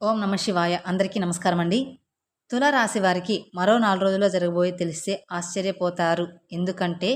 ఓం నమ శివాయ. అందరికీ నమస్కారం అండి తులారాశి వారికి మరో నాలుగు రోజుల్లో జరగబోయే తెలిస్తే ఆశ్చర్యపోతారు. ఎందుకంటే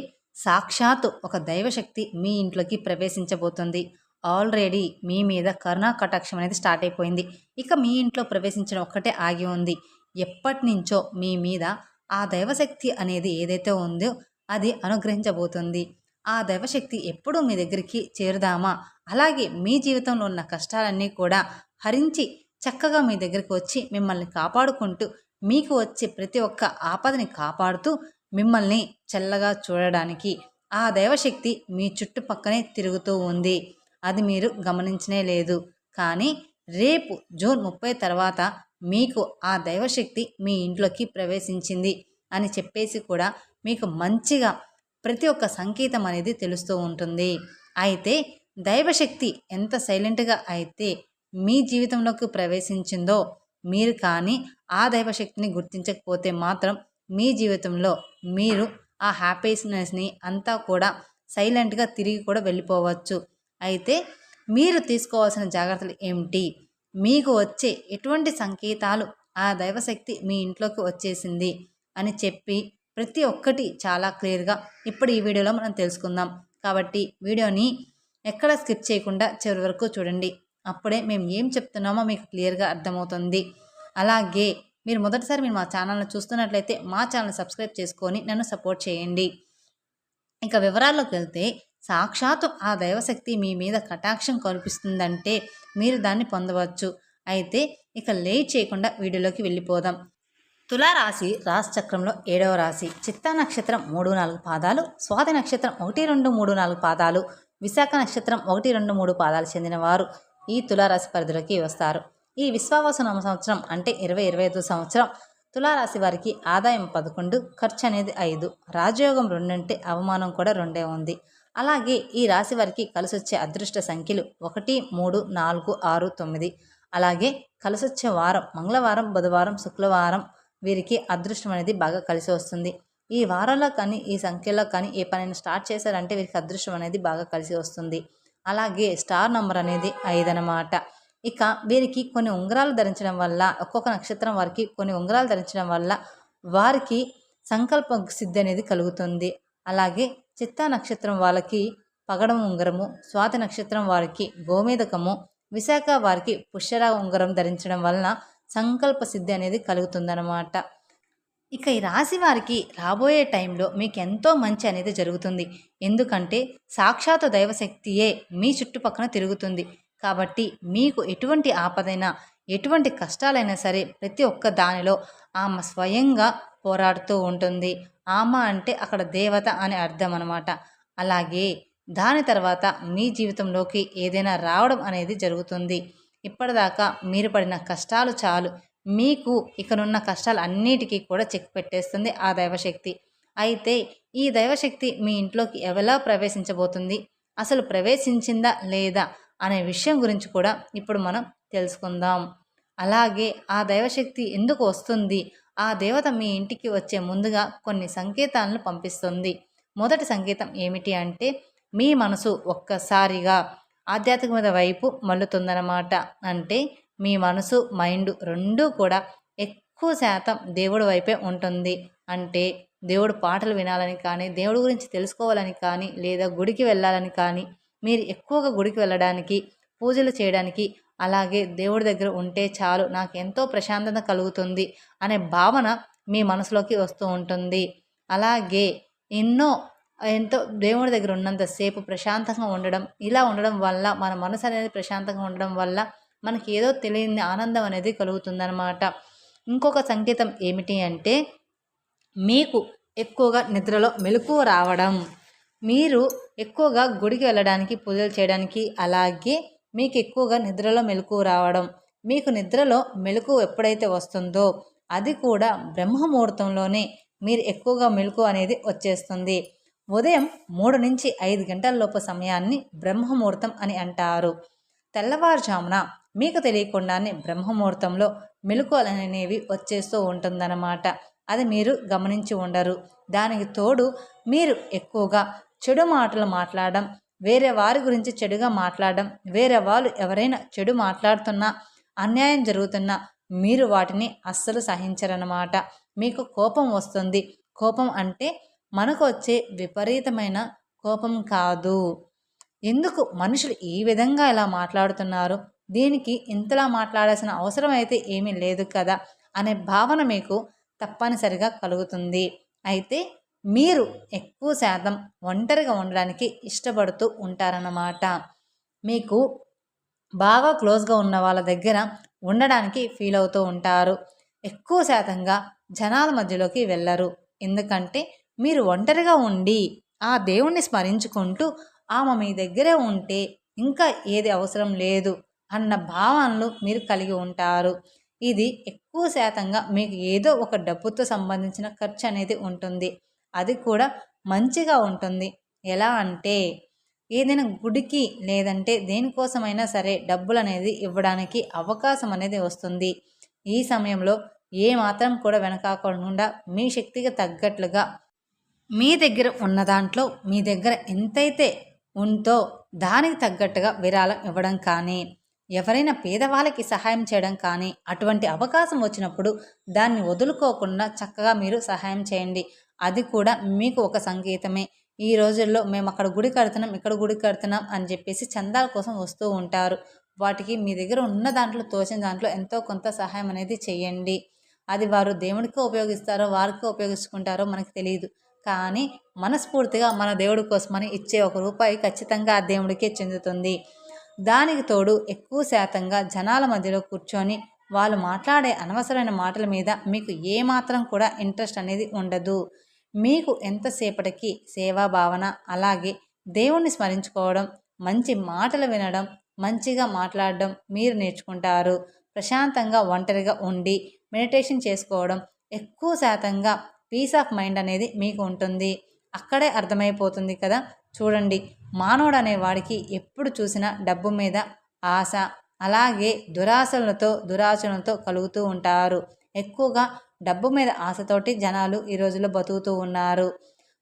సాక్షాత్తు ఒక దైవశక్తి మీ ఇంట్లోకి ప్రవేశించబోతుంది. ఆల్రెడీ మీ మీద కరుణా కటాక్షం అనేది స్టార్ట్ అయిపోయింది. ఇక మీ ఇంట్లో ప్రవేశించడం ఒక్కటే ఆగి ఉంది. ఎప్పటి నుంచో మీ మీద ఆ దైవశక్తి అనేది ఏదైతే ఉందో అది అనుగ్రహించబోతుంది. ఆ దైవశక్తి ఎప్పుడూ మీ దగ్గరికి చేరుదామా? అలాగే మీ జీవితంలో ఉన్న కష్టాలన్నీ కూడా హరించి చక్కగా మీ దగ్గరికి వచ్చి మిమ్మల్ని కాపాడుకుంటూ మీకు వచ్చే ప్రతి ఒక్క ఆపదని కాపాడుతూ మిమ్మల్ని చల్లగా చూడడానికి ఆ దైవశక్తి మీ చుట్టుపక్కనే తిరుగుతూ ఉంది. అది మీరు గమనించనే లేదు. కానీ రేపు జూన్ ముప్పై తర్వాత మీకు ఆ దైవశక్తి మీ ఇంట్లోకి ప్రవేశించింది అని చెప్పేసి కూడా మీకు మంచిగా ప్రతి ఒక్క సంకేతం అనేది తెలుస్తూ ఉంటుంది. అయితే దైవశక్తి ఎంత సైలెంట్గా అయితే మీ జీవితంలోకి ప్రవేశించిందో మీరు కానీ ఆ దైవశక్తిని గుర్తించకపోతే మాత్రం మీ జీవితంలో మీరు ఆ హ్యాపీనెస్ని అంతా కూడా సైలెంట్గా తిరిగి కూడా వెళ్ళిపోవచ్చు. అయితే మీరు తీసుకోవాల్సిన జాగ్రత్తలు ఏమిటి? మీకు వచ్చే ఎటువంటి సంకేతాలు ఆ దైవశక్తి మీ ఇంట్లోకి వచ్చేసింది? అని చెప్పి ప్రతి ఒక్కటి చాలా క్లియర్గా ఇప్పుడు ఈ వీడియోలో మనం తెలుసుకుందాం. కాబట్టి వీడియోని ఎక్కడ స్కిప్ చేయకుండా చివరి వరకు చూడండి. అప్పుడే మేము ఏం చెప్తున్నామో మీకు క్లియర్గా అర్థమవుతుంది. అలాగే మీరు మొదటిసారి మీరు మా ఛానల్ని చూస్తున్నట్లయితే మా ఛానల్ సబ్స్క్రైబ్ చేసుకొని నన్ను సపోర్ట్ చేయండి. ఇక వివరాల్లోకి వెళ్తే సాక్షాత్తు ఆ దైవశక్తి మీ మీద కటాక్షం కల్పిస్తుందంటే మీరు దాన్ని పొందవచ్చు. అయితే ఇక లేట్ చేయకుండా వీడియోలోకి వెళ్ళిపోదాం. తులారాశి రాశి చక్రంలో ఏడవ రాశి. చిత్తా నక్షత్రం మూడు నాలుగు పాదాలు స్వాతి నక్షత్రం ఒకటి రెండు మూడు నాలుగు పాదాలు విశాఖ నక్షత్రం ఒకటి రెండు మూడు పాదాలు చెందినవారు. ఈ తులారాశి పరిధిలోకి వస్తారు. ఈ విశ్వావాస నామ సంవత్సరం అంటే ఇరవై ఇరవై ఐదు సంవత్సరం. తులారాశి వారికి ఆదాయం పదకొండు ఖర్చు అనేది ఐదు. రాజయోగం రెండంటే అవమానం కూడా రెండే ఉంది. అలాగే ఈ రాశి వారికి కలిసొచ్చే అదృష్ట సంఖ్యలు ఒకటి మూడు నాలుగు ఆరు తొమ్మిది. అలాగే కలిసొచ్చే వారం మంగళవారం బుధవారం శుక్రవారం వీరికి అదృష్టం అనేది బాగా కలిసి వస్తుంది. ఈ వారంలో కానీ ఈ సంఖ్యలో కానీ ఏ పనైనా స్టార్ట్ చేశారంటే వీరికి అదృష్టం అనేది బాగా కలిసి వస్తుంది. అలాగే స్టార్ నంబర్ అనేది ఐదు అన్నమాట ఇక వీరికి కొన్ని ఉంగరాలు ధరించడం వల్ల ఒక్కొక్క నక్షత్రం వారికి కొన్ని ఉంగరాలు ధరించడం వల్ల వారికి సంకల్ప సిద్ధి అనేది కలుగుతుంది. అలాగే చిత్తా నక్షత్రం వాళ్ళకి పగడం ఉంగరము స్వాతి నక్షత్రం వారికి గోమేదకము విశాఖ వారికి పుష్యరా ఉంగరం ధరించడం వలన సంకల్ప సిద్ధి అనేది కలుగుతుందన్నమాట. ఇక ఈ రాశి వారికి రాబోయే టైంలో మీకు ఎంతో మంచి అనేది జరుగుతుంది. ఎందుకంటే సాక్షాత్ దైవశక్తియే మీ చుట్టుపక్కన తిరుగుతుంది. కాబట్టి మీకు ఎటువంటి ఆపదైనా ఎటువంటి కష్టాలైనా సరే ప్రతి ఒక్క దానిలో ఆమె స్వయంగా పోరాడుతూ ఉంటుంది. ఆమె అంటే అక్కడ దేవత అని అర్థం అనమాట అలాగే దాని తర్వాత మీ జీవితంలోకి ఏదైనా రావడం అనేది జరుగుతుంది. ఇప్పటిదాకా మీరు పడిన కష్టాలు చాలు. మీకు ఇకనున్న కష్టాలు అన్నిటికీ కూడా చెక్ పెట్టేస్తుంది ఆ దైవశక్తి. అయితే ఈ దైవశక్తి మీ ఇంట్లోకి ఎవలా ప్రవేశించబోతుంది? అసలు ప్రవేశించిందా లేదా అనే విషయం గురించి కూడా ఇప్పుడు మనం తెలుసుకుందాం. అలాగే ఆ దైవశక్తి ఎందుకు వస్తుంది? ఆ దేవత మీ ఇంటికి వచ్చే ముందుగా కొన్ని సంకేతాలను పంపిస్తుంది. మొదటి సంకేతం ఏమిటి అంటే మీ మనసు ఒక్కసారిగా ఆధ్యాత్మికత వైపు మల్లుతుందన్నమాట అంటే మీ మనసు మైండ్ రెండూ కూడా ఎక్కువ శాతం దేవుడి వైపే ఉంటుంది. అంటే దేవుడు పాటలు వినాలని కానీ దేవుడి గురించి తెలుసుకోవాలని కానీ లేదా గుడికి వెళ్ళాలని కానీ మీరు ఎక్కువగా గుడికి వెళ్ళడానికి పూజలు చేయడానికి అలాగే దేవుడి దగ్గర ఉంటే చాలు నాకు ఎంతో ప్రశాంతత కలుగుతుంది అనే భావన మీ మనసులోకి వస్తూ ఉంటుంది. అలాగే ఎన్నో ఎంతో దేవుడి దగ్గర ఉన్నంతసేపు ప్రశాంతంగా ఉండడం ఇలా ఉండడం వల్ల మన మనసు అనేది ప్రశాంతంగా ఉండడం వల్ల మనకి ఏదో తెలియని ఆనందం అనేది కలుగుతుందన్నమాట. ఇంకొక సంకేతం ఏమిటి అంటే మీకు ఎక్కువగా నిద్రలో మెలకువ రావడం. మీరు ఎక్కువగా గుడికి వెళ్ళడానికి పూజలు చేయడానికి అలాగే మీకు ఎక్కువగా నిద్రలో మెలకువ రావడం. మీకు నిద్రలో మెలకు ఎప్పుడైతే వస్తుందో అది కూడా బ్రహ్మముహూర్తంలోనే మీరు ఎక్కువగా మెలకు అనేది వచ్చేస్తుంది. ఉదయం మూడు నుంచి ఐదు గంటల లోపు సమయాన్ని బ్రహ్మముహూర్తం అని అంటారు. తెల్లవారుజామున మీకు తెలియకుండానే బ్రహ్మముహూర్తంలో మెలకువలు వచ్చేస్తూ ఉంటుందన్నమాట. అది మీరు గమనించి ఉండరు. దానికి తోడు మీరు ఎక్కువగా చెడు మాటలు మాట్లాడడం వేరే వారి గురించి చెడుగా మాట్లాడడం వేరే వాళ్ళు ఎవరైనా చెడు మాట్లాడుతున్నా అన్యాయం జరుగుతున్నా మీరు వాటిని అస్సలు సహించరన్నమాట. మీకు కోపం వస్తుంది. కోపం అంటే మనకు వచ్చే విపరీతమైన కోపం కాదు. ఎందుకు? మనుషులు ఈ విధంగా ఇలా మాట్లాడుతున్నారు? దీనికి ఇంతలా మాట్లాడాల్సిన అవసరం అయితే ఏమీ లేదు కదా అనే భావన మీకు తప్పనిసరిగా కలుగుతుంది. అయితే మీరు ఎక్కువ శాతం ఒంటరిగా ఉండడానికి ఇష్టపడుతూ ఉంటారన్నమాట. మీకు బాగా క్లోజ్గా ఉన్న వాళ్ళ దగ్గర ఉండడానికి ఫీల్ అవుతూ ఉంటారు. ఎక్కువ శాతంగా జనాల మధ్యలోకి వెళ్ళరు. ఎందుకంటే మీరు ఒంటరిగా ఉండి ఆ దేవుణ్ణి స్మరించుకుంటూ ఆమె మీ దగ్గరే ఉంటే ఇంకా ఏది అవసరం లేదు. అన్న భావనలు మీరు కలిగి ఉంటారు. ఇది ఎక్కువ శాతంగా మీకు ఏదో ఒక డబ్బుతో సంబంధించిన ఖర్చు అనేది ఉంటుంది. అది కూడా మంచిగా ఉంటుంది. ఎలా అంటే ఏదైనా గుడికి లేదంటే దేనికోసమైనా సరే డబ్బులు అనేది ఇవ్వడానికి అవకాశం అనేది వస్తుంది. ఈ సమయంలో ఏ మాత్రం కూడా వెనకాకుండా మీ శక్తికి తగ్గట్లుగా మీ దగ్గర ఉన్న దాంట్లో మీ దగ్గర ఎంతైతే ఉందో దానికి తగ్గట్టుగా విరాళం ఇవ్వడం కానీ ఎవరైనా పేదవాళ్ళకి సహాయం చేయడం కానీ అటువంటి అవకాశం వచ్చినప్పుడు దాన్ని వదులుకోకుండా చక్కగా మీరు సహాయం చేయండి. అది కూడా మీకు ఒక సంకేతమే. ఈ రోజుల్లో మేము అక్కడ గుడి కడుతున్నాం ఇక్కడ గుడి కడుతున్నాం అని చెప్పేసి చందాల కోసం వస్తూ ఉంటారు. వాటికి మీ దగ్గర ఉన్న దాంట్లో తోచిన దాంట్లో ఎంతో కొంత సహాయం అనేది చేయండి. అది వారు దేవుడికి ఉపయోగిస్తారో వారికి ఉపయోగించుకుంటారో మనకు తెలియదు కానీ మనస్ఫూర్తిగా మన దేవుడి కోసమని ఇచ్చే ఒక రూపాయి ఖచ్చితంగా ఆ దేవుడికే చెందుతుంది. దానికి తోడు ఎక్కువ శాతంగా జనాల మధ్యలో కూర్చొని వాళ్ళు మాట్లాడే అనవసరమైన మాటల మీద మీకు ఏమాత్రం కూడా ఇంట్రెస్ట్ అనేది ఉండదు. మీకు ఎంతసేపటికి సేవా భావన అలాగే దేవుణ్ణి స్మరించుకోవడం మంచి మాటలు వినడం మంచిగా మాట్లాడడం మీరు నేర్చుకుంటారు. ప్రశాంతంగా ఒంటరిగా ఉండి మెడిటేషన్ చేసుకోవడం ఎక్కువ శాతంగా పీస్ ఆఫ్ మైండ్ అనేది మీకు ఉంటుంది. అక్కడే అర్థమైపోతుంది కదా? చూడండి. మానవుడు అనేవాడికి ఎప్పుడు చూసినా డబ్బు మీద ఆశ అలాగే దురాశలతో దురాశలతో కలుగుతూ ఉంటారు. ఎక్కువగా డబ్బు మీద ఆశతోటి జనాలు ఈ రోజుల్లో బతుకుతూ ఉన్నారు.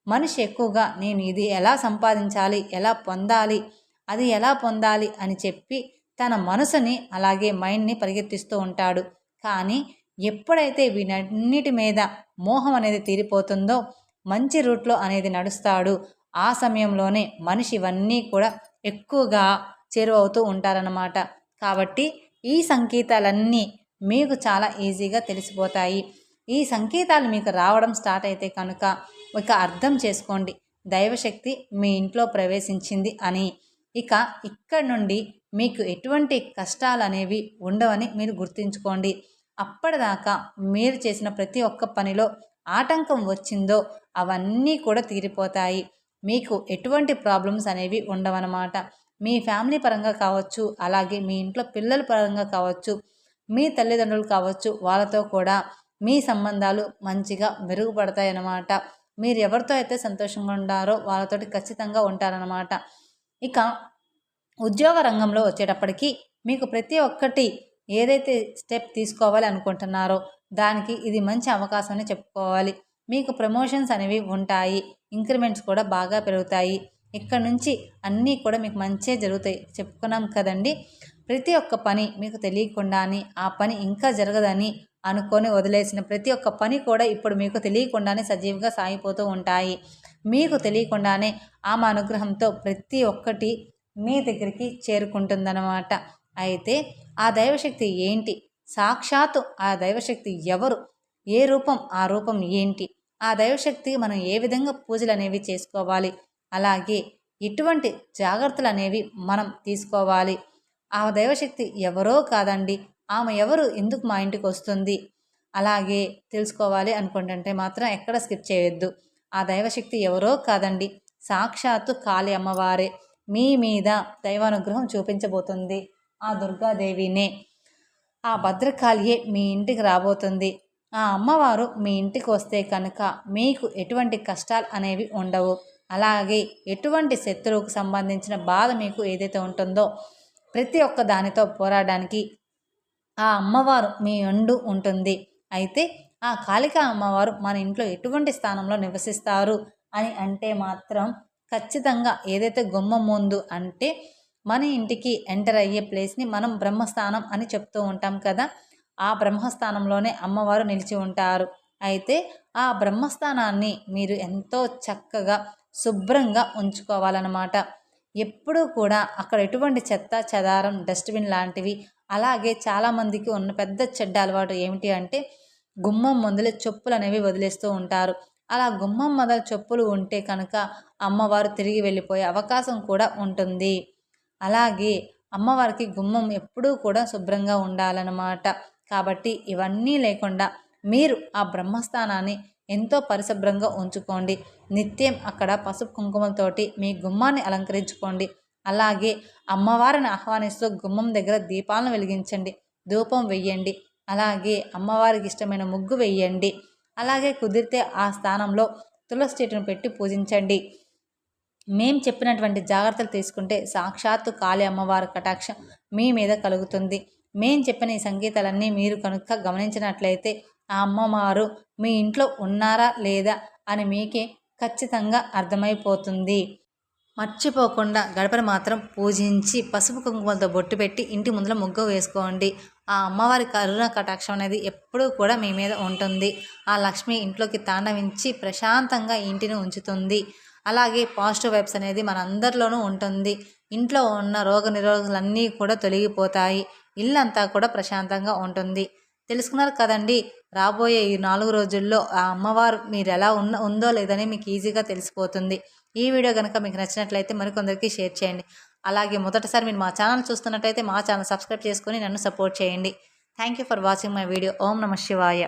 మనిషి ఎక్కువగా నేను ఇది ఎలా సంపాదించాలి ఎలా పొందాలి అది ఎలా పొందాలి అని చెప్పి తన మనసుని అలాగే మైండ్ని పరిగెత్తిస్తూ ఉంటాడు. కానీ ఎప్పుడైతే వీటన్నిటి మీద మోహం అనేది తీరిపోతుందో మంచి రూట్లో అనేది నడుస్తాడు. ఆ సమయంలోనే మనిషి ఇవన్నీ కూడా ఎక్కువగా చేరువవుతూ ఉంటారన్నమాట. కాబట్టి ఈ సంకేతాలన్నీ మీకు చాలా ఈజీగా తెలిసిపోతాయి. ఈ సంకేతాలు మీకు రావడం స్టార్ట్ అయితే కనుక ఒక అర్థం చేసుకోండి. దైవశక్తి మీ ఇంట్లో ప్రవేశించింది అని. ఇక ఇక్కడ నుండి మీకు ఎటువంటి కష్టాలు అనేవి ఉండవని మీరు గుర్తుంచుకోండి. అప్పటిదాకా మీరు చేసిన ప్రతి ఒక్క పనిలో ఆటంకం వచ్చిందో అవన్నీ కూడా తీరిపోతాయి. మీకు ఎటువంటి ప్రాబ్లమ్స్ అనేవి ఉండవన్నమాట. మీ ఫ్యామిలీ పరంగా కావచ్చు అలాగే మీ ఇంట్లో పిల్లల పరంగా కావచ్చు మీ తల్లిదండ్రులు కావచ్చు వాళ్ళతో కూడా మీ సంబంధాలు మంచిగా మెరుగుపడతాయి అన్నమాట మీరు ఎవరితో అయితే సంతోషంగా ఉన్నారో వాళ్ళతోటి ఖచ్చితంగా ఉంటారనమాట ఇక ఉద్యోగ రంగంలో వచ్చేటప్పటికి మీకు ప్రతి ఒక్కటి ఏదైతే స్టెప్ తీసుకోవాలి అనుకుంటున్నారో దానికి ఇది మంచి అవకాశం అని చెప్పుకోవాలి. మీకు ప్రమోషన్స్ అనేవి ఉంటాయి. ఇంక్రిమెంట్స్ కూడా బాగా పెరుగుతాయి. ఇక్కడ నుంచి అన్నీ కూడా మీకు మంచే జరుగుతాయి. చెప్పుకున్నాం కదండి. ప్రతి ఒక్క పని మీకు తెలియకుండానే ఆ పని ఇంకా జరగదని అనుకొని వదిలేసిన ప్రతి ఒక్క పని కూడా ఇప్పుడు మీకు తెలియకుండానే సజీవంగా సాగిపోతూ ఉంటాయి. మీకు తెలియకుండానే ఆమె అనుగ్రహంతో ప్రతి ఒక్కటి మీ దగ్గరికి చేరుకుంటుందన్నమాట. అయితే ఆ దైవశక్తి ఏంటి? సాక్షాత్తు ఆ దైవశక్తి ఎవరు? ఏ రూపం? ఆ రూపం ఏంటి? ఆ దైవశక్తి మనం ఏ విధంగా పూజలు అనేవి చేసుకోవాలి? అలాగే ఎటువంటి జాగ్రత్తలు అనేవి మనం తీసుకోవాలి. ఆ దైవశక్తి ఎవరో కాదండి. ఆమె ఎవరు? ఎందుకు మా ఇంటికి వస్తుంది? అలాగే తెలుసుకోవాలి అనుకుంటుంటే మాత్రం ఎక్కడ స్కిప్ చేయొద్దు. ఆ దైవశక్తి ఎవరో కాదండి. సాక్షాత్తు కాళీ అమ్మవారే. మీ మీద దైవానుగ్రహం చూపించబోతుంది. ఆ దుర్గాదేవినే. ఆ భద్రకాళియే మీ ఇంటికి రాబోతుంది. ఆ అమ్మవారు మీ ఇంటికి వస్తే కనుక మీకు ఎటువంటి కష్టాలు అనేవి ఉండవు. అలాగే ఎటువంటి శత్రువుకు సంబంధించిన బాధ మీకు ఏదైతే ఉంటుందో ప్రతి ఒక్క దానితో పోరాడడానికి ఆ అమ్మవారు మీ అండు ఉంటుంది. అయితే ఆ కాళిక అమ్మవారు మన ఇంట్లో ఎటువంటి స్థానంలో నివసిస్తారు అని అంటే మాత్రం ఖచ్చితంగా ఏదైతే గుమ్మ ముందు అంటే మన ఇంటికి ఎంటర్ అయ్యే ప్లేస్ని మనం బ్రహ్మస్థానం అని చెప్తూ ఉంటాం కదా. ఆ బ్రహ్మస్థానంలోనే అమ్మవారు నిలిచి ఉంటారు. అయితే ఆ బ్రహ్మస్థానాన్ని మీరు ఎంతో చక్కగా శుభ్రంగా ఉంచుకోవాలన్నమాట. ఎప్పుడూ కూడా అక్కడ ఎటువంటి చెత్త చెదారం డస్ట్బిన్ లాంటివి అలాగే చాలామందికి ఉన్న పెద్ద చెడ్డ అలవాటు ఏమిటి అంటే గుమ్మం ముందులే చెప్పులు అనేవి వదిలేస్తూ ఉంటారు. అలా గుమ్మం మొదల చెప్పులు ఉంటే కనుక అమ్మవారు తిరిగి వెళ్ళిపోయే అవకాశం కూడా ఉంటుంది. అలాగే అమ్మవారికి గుమ్మం ఎప్పుడూ కూడా శుభ్రంగా ఉండాలన్నమాట. కాబట్టి ఇవన్నీ లేకుండా మీరు ఆ బ్రహ్మస్థానాన్ని ఎంతో పరిశుభ్రంగా ఉంచుకోండి. నిత్యం అక్కడ పసుపు కుంకుమలతోటి మీ గుమ్మాన్ని అలంకరించుకోండి. అలాగే అమ్మవారిని ఆహ్వానిస్తూ గుమ్మం దగ్గర దీపాలను వెలిగించండి. ధూపం వెయ్యండి. అలాగే అమ్మవారికి ఇష్టమైన ముగ్గు వెయ్యండి. అలాగే కుదిరితే ఆ స్థానంలో తులసి చెట్టును పెట్టి పూజించండి. మేం చెప్పినటువంటి జాగ్రత్తలు తీసుకుంటే సాక్షాత్తు కాళీ అమ్మవారి కటాక్షం మీ మీద కలుగుతుంది. మేం చెప్పిన ఈ సంగీతాలన్నీ మీరు కనుక గమనించినట్లయితే ఆ అమ్మవారు మీ ఇంట్లో ఉన్నారా లేదా? అని మీకే ఖచ్చితంగా అర్థమైపోతుంది. మర్చిపోకుండా గడపను మాత్రం పూజించి పసుపు కుంకుమలతో బొట్టు పెట్టి ఇంటి ముందర ముగ్గు వేసుకోండి. ఆ అమ్మవారి కరుణ కటాక్షం అనేది ఎప్పుడూ కూడా మీ మీద ఉంటుంది. ఆ లక్ష్మి ఇంట్లోకి తాండవించి ప్రశాంతంగా ఇంటిని ఉంచుతుంది. అలాగే పాజిటివ్ వైబ్స్ అనేది మనందరిలోనూ ఉంటుంది. ఇంట్లో ఉన్న రోగ నిరోధకులన్నీ కూడా తొలగిపోతాయి. ఇల్లంతా కూడా ప్రశాంతంగా ఉంటుంది. తెలుసుకున్నారు కదండి రాబోయే ఈ నాలుగు రోజుల్లో ఆ అమ్మవారు మీరు ఎలా ఉన్న ఉందో లేదని మీకు ఈజీగా తెలిసిపోతుంది. ఈ వీడియో కనుక మీకు నచ్చినట్లయితే మరికొందరికి షేర్ చేయండి. అలాగే మొదటిసారి మీరు మా ఛానల్ చూస్తున్నట్టయితే మా ఛానల్ సబ్స్క్రైబ్ చేసుకొని నన్ను సపోర్ట్ చేయండి. Thank you for watching my video. ఓం నమ శివాయ.